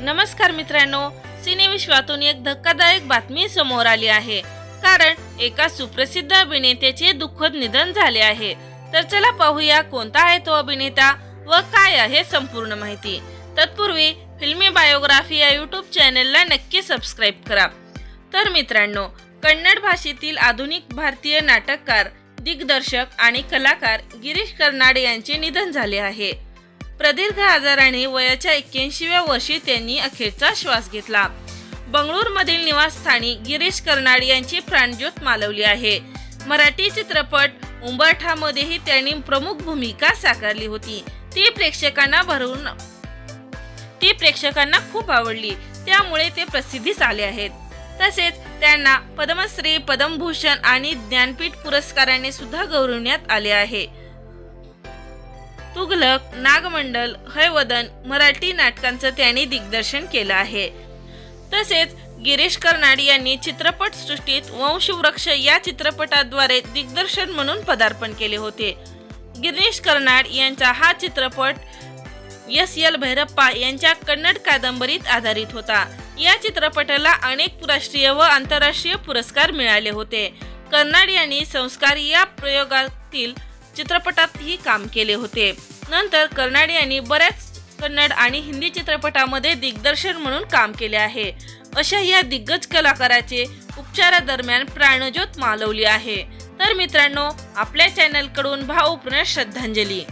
नमस्कार मित्रांनो सिनेविश्वातून एक धक्कादायक बातमी समोर आली आहे. कारण एका सुप्रसिद्ध अभिनेत्याचे दुःखद निधन झाले आहे. तर चला पाहूया कोणता आहे तो अभिनेता व काय आहे संपूर्ण माहिती. तत्पूर्वी फिल्मी बायोग्राफी या युट्यूब चॅनलला नक्की सबस्क्राईब करा. तर मित्रांनो कन्नड भाषेतील आधुनिक भारतीय नाटककार दिग्दर्शक आणि कलाकार गिरीश कर्नाड यांचे निधन झाले आहे. प्रदीर्घ आजाराने वयाच्या एक्क्याऐंशीव्या वर्षी त्यांनी अखेरचा श्वास घेतला. बंगळूरमधील निवासस्थानी गिरीश कर्नाड यांची प्राणज्योत मालवली आहे. मराठी चित्रपट उंबरठामध्येही त्यांनी प्रमुख भूमिका साकारली होती. ती प्रेक्षकांना भरून ती प्रेक्षकांना खूप आवडली. त्यामुळे ते प्रसिद्धीस आले आहेत. तसेच त्यांना पद्मश्री पद्मभूषण आणि ज्ञानपीठ पुरस्काराने सुद्धा गौरवण्यात आले आहे. तुघलक नागमंडल हयवदन मराठी नाटकांचं त्यांनी दिग्दर्शन केलं आहे. तसेच गिरीश कर्नाड यांनी चित्रपट सृष्टीत वंशवृक्ष या चित्रपटाद्वारे दिग्दर्शन म्हणून पदार्पण केले होते. गिरीश कर्नाड यांचा हा चित्रपट एस. एल. भैरप्पा यांच्या कन्नड कादंबरीत आधारित होता. या चित्रपटाला अनेक राष्ट्रीय व आंतरराष्ट्रीय पुरस्कार मिळाले होते. कर्नाड यांनी संस्कार या प्रयोगातील चित्रपटातही काम केले होते. नंतर कर्नाड यांनी बऱ्याच कन्नड आणि हिंदी चित्रपटामध्ये दिग्दर्शन म्हणून काम केले आहे. अशा या दिग्गज कलाकाराचे उपचारादरम्यान प्राणज्योत मालवली आहे. तर मित्रांनो आपल्या चॅनलकडून भावपूर्ण श्रद्धांजली.